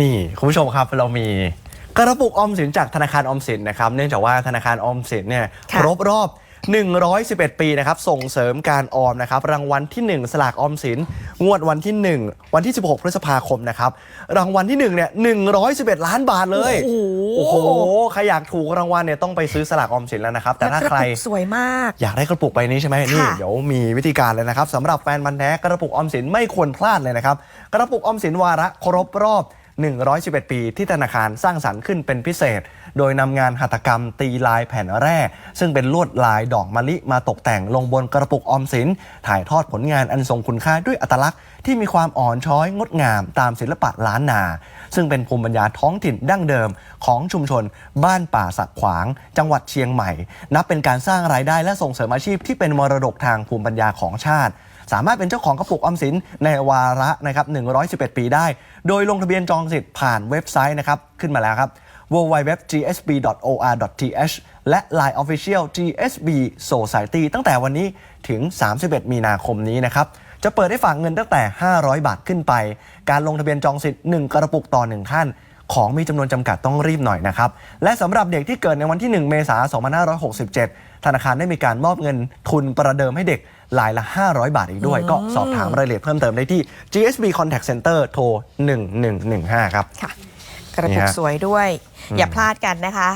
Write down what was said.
นี่คุณผู้ชมครับเรามีกระปุกออมสินจากธนาคารออมสินนะครับเนื่องจากว่าธนาคารออมสินเนี่ยค่ะครบรอบ 111 ปีนะครับส่งเสริมการออมนะครับรางวัลที่ 1 สลากออมสิน งวดวันที่ 1 วันที่ 16 พฤษภาคมนะครับรางวัลที่1เนี่ย111 ล้านบาทเลย โอ้โหโอ้โหใครอยากถูกรางวัลเนี่ยต้องไปซื้อสลากออมสินแล้วนะครับ แต่ถ้าและกใครระปุกสวยมาก อยากได้กระปุกใบนี้ใช่ไหมนี่ค่ะเดี๋ยวมีวิธีการเลยนะครับสำหรับแฟนมันธุ์แท้กระปุกออมสินไม่ควรพลาดเลยนะครับกระปุกออมสินวาระครบรอบ 111 ปีที่ธนาคารสร้างสรรค์ขึ้นเป็นพิเศษ โดยนำงานหัตถกรรมตีลายแผ่นแร่ ซึ่งเป็นลวดลายดอกมะลิมาตกแต่งลงบนกระปุกออมสิน ถ่ายทอดผลงานอันทรงคุณค่าด้วยอัตลักษณ์ที่มีความอ่อนช้อยงดงามตามศิลปะล้านนา ซึ่งเป็นภูมิปัญญาท้องถิ่นดั้งเดิมของชุมชน บ้านป่าสักขวาง จังหวัดเชียงใหม่ นับเป็นการสร้างรายได้และส่งเสริมอาชีพที่เป็นมรดกทางภูมิปัญญาของชาติ สามารถเป็นเจ้าของกระปุกออมสินในวาระนะครับ111 ปีได้ โดยลงทะเบียนจองสิทธิ์ผ่านเว็บไซต์นะครับขึ้นมาแล้วครับ www.gsb.or.th และ Line Official GSB Society ตั้งแต่วันนี้ถึง 31 มีนาคมนี้นะครับ จะเปิดให้ฝากเงินตั้งแต่ 500 บาทขึ้นไป การลงทะเบียนจองสิทธิ์ 1 กระปุกต่อ 1 ท่าน ของมีจำนวนจำกัดต้องรีบหน่อยนะครับ และสำหรับเด็กที่เกิดในวันที่ 1 เมษายน 2567 ธนาคารได้มีการมอบเงินทุนประเดิมให้เด็กรายละ 500 บาทอีกด้วย ก็สอบถามรายละเอียดเพิ่มเติมได้ที่ GSB Contact Center โทร 1115 ครับ ค่ะ กระนี่ปุกฮะสวยด้วย อย่าพลาดกันนะคะ